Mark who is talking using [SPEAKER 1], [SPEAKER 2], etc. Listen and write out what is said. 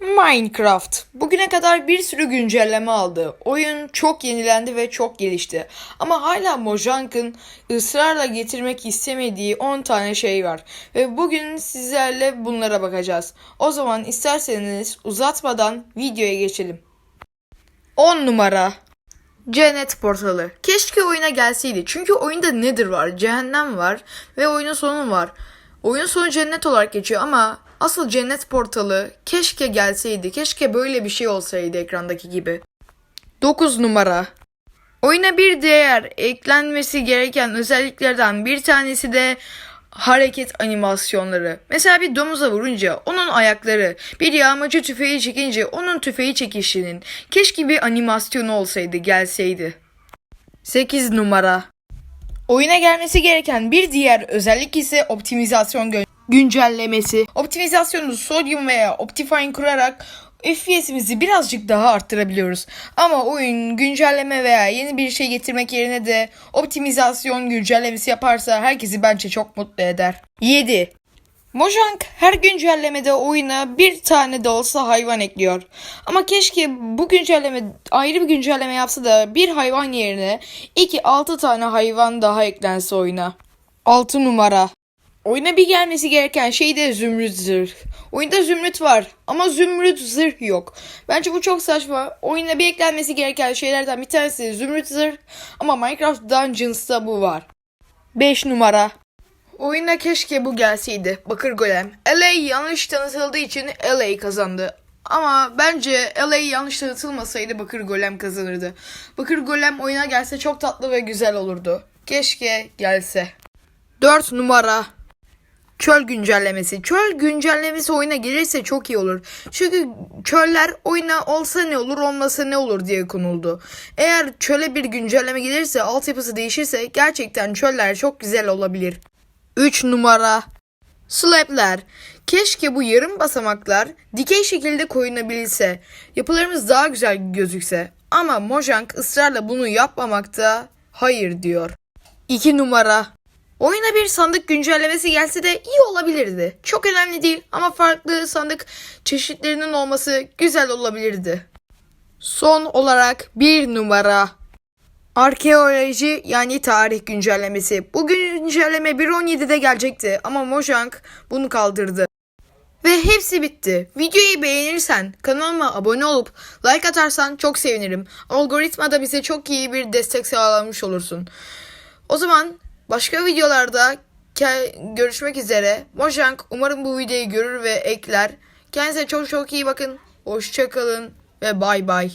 [SPEAKER 1] Minecraft bugüne kadar bir sürü güncelleme aldı. Oyun çok yenilendi ve çok gelişti. Ama hala Mojang'ın ısrarla getirmek istemediği 10 tane şey var. Ve bugün sizlerle bunlara bakacağız. O zaman isterseniz uzatmadan videoya geçelim. 10 numara Cennet portalı. Keşke oyuna gelseydi. Çünkü oyunda nedir var? Cehennem var ve oyunun sonu var. Oyun sonu cennet olarak geçiyor ama asıl cennet portalı keşke gelseydi. Keşke böyle bir şey olsaydı ekrandaki gibi. 9 numara. Oyuna bir diğer eklenmesi gereken özelliklerden bir tanesi de hareket animasyonları. Mesela bir domuza vurunca onun ayakları, bir yağmacı tüfeği çekince onun tüfeği çekişinin keşke bir animasyonu olsaydı, gelseydi. 8 numara. Oyuna gelmesi gereken bir diğer özellik ise optimizasyon gö- güncellemesi. Optimizasyonu Sodium veya Optifine kurarak FPS'imizi birazcık daha arttırabiliyoruz. Ama oyun güncelleme veya yeni bir şey getirmek yerine de optimizasyon güncellemesi yaparsa herkesi bence çok mutlu eder. 7. Mojang her güncellemede oyuna bir tane de olsa hayvan ekliyor. Ama keşke bu güncelleme ayrı bir güncelleme yapsa da bir hayvan yerine 2-6 tane hayvan daha eklense oyuna. 6 numara. Oyuna bir gelmesi gereken şey de zümrüt zırh. Oyunda zümrüt var ama zümrüt zırh yok. Bence bu çok saçma. Oyuna bir eklenmesi gereken şeylerden bir tanesi zümrüt zırh ama Minecraft Dungeons'ta bu var. 5 numara. Oyuna keşke bu gelseydi. Bakır Golem. LA yanlış tanıtıldığı için LA kazandı. Ama bence LA yanlış tanıtılmasaydı Bakır Golem kazanırdı. Bakır Golem oyuna gelse çok tatlı ve güzel olurdu. Keşke gelse. 4 numara. Çöl güncellemesi. Çöl güncellemesi oyuna gelirse çok iyi olur. Çünkü çöller oyuna olsa ne olur olmasa ne olur diye konuldu. Eğer çöle bir güncelleme gelirse altyapısı değişirse gerçekten çöller çok güzel olabilir. 3 numara. Slab'ler. Keşke bu yarım basamaklar dikey şekilde koyunabilse. Yapılarımız daha güzel gözükse. Ama Mojang ısrarla bunu yapmamakta hayır diyor. 2 numara. Oyuna bir sandık güncellemesi gelse de iyi olabilirdi. Çok önemli değil ama farklı sandık çeşitlerinin olması güzel olabilirdi. Son olarak bir numara. Arkeoloji yani tarih güncellemesi. Bu güncelleme 1.17'de gelecekti ama Mojang bunu kaldırdı. Ve hepsi bitti. Videoyu beğenirsen, kanalıma abone olup like atarsan çok sevinirim. Algoritmada bize çok iyi bir destek sağlamış olursun. O zaman başka videolarda görüşmek üzere. Mojang umarım bu videoyu görür ve ekler. Kendinize çok çok iyi bakın. Hoşçakalın ve bay bay.